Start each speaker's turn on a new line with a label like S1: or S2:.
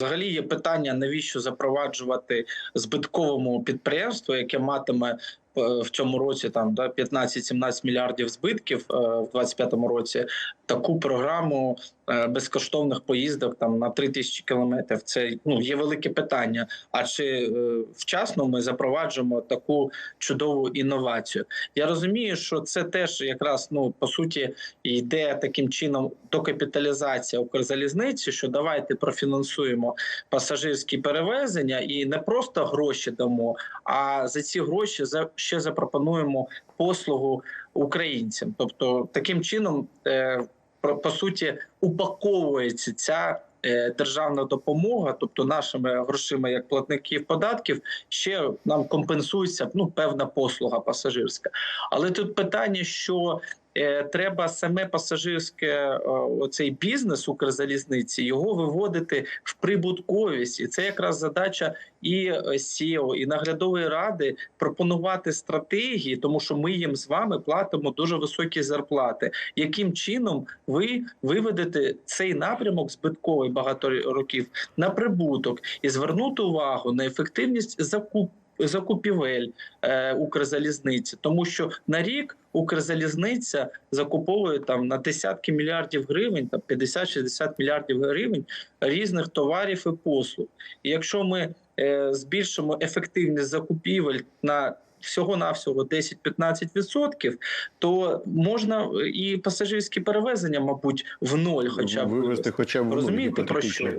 S1: Взагалі є питання, навіщо запроваджувати збитковому підприємству, яке матиме в цьому році там да 15-17 мільярдів збитків е, в 25-му році. Таку програму е, безкоштовних поїздок там на 3 тисячі кілометрів. Це ну є велике питання. А чи е, вчасно ми запроваджуємо таку чудову інновацію? Я розумію, що це теж якраз ну по суті йде таким чином докапіталізація Укрзалізниці, що давайте профінансуємо пасажирські перевезення і не просто гроші дамо, а за ці гроші за ще запропонуємо послугу українцям. Тобто, таким чином, е, по суті, упаковується ця. е, Державна допомога, тобто нашими грошима як платників податків, ще нам компенсується ну певна послуга пасажирська. Але тут питання, що треба саме пасажирське е, оцей бізнес Укрзалізниці його виводити в прибутковість, і це якраз задача і е, СІО, і наглядової ради пропонувати стратегії, тому що ми їм з вами платимо дуже високі зарплати. Яким чином ви виведете цей напрямок збитковий багато років на прибуток і звернути увагу на ефективність закуп. Закупівель е, Укрзалізниці, тому що на рік Укрзалізниця закуповує там на десятки мільярдів гривень, там 50-60 мільярдів гривень різних товарів і послуг. І якщо ми е, збільшимо ефективність закупівель на всього навсього 10-15%, то можна і пасажирські перевезення, мабуть, в ноль, хоча б
S2: вивести хоча б
S1: розумієте про що?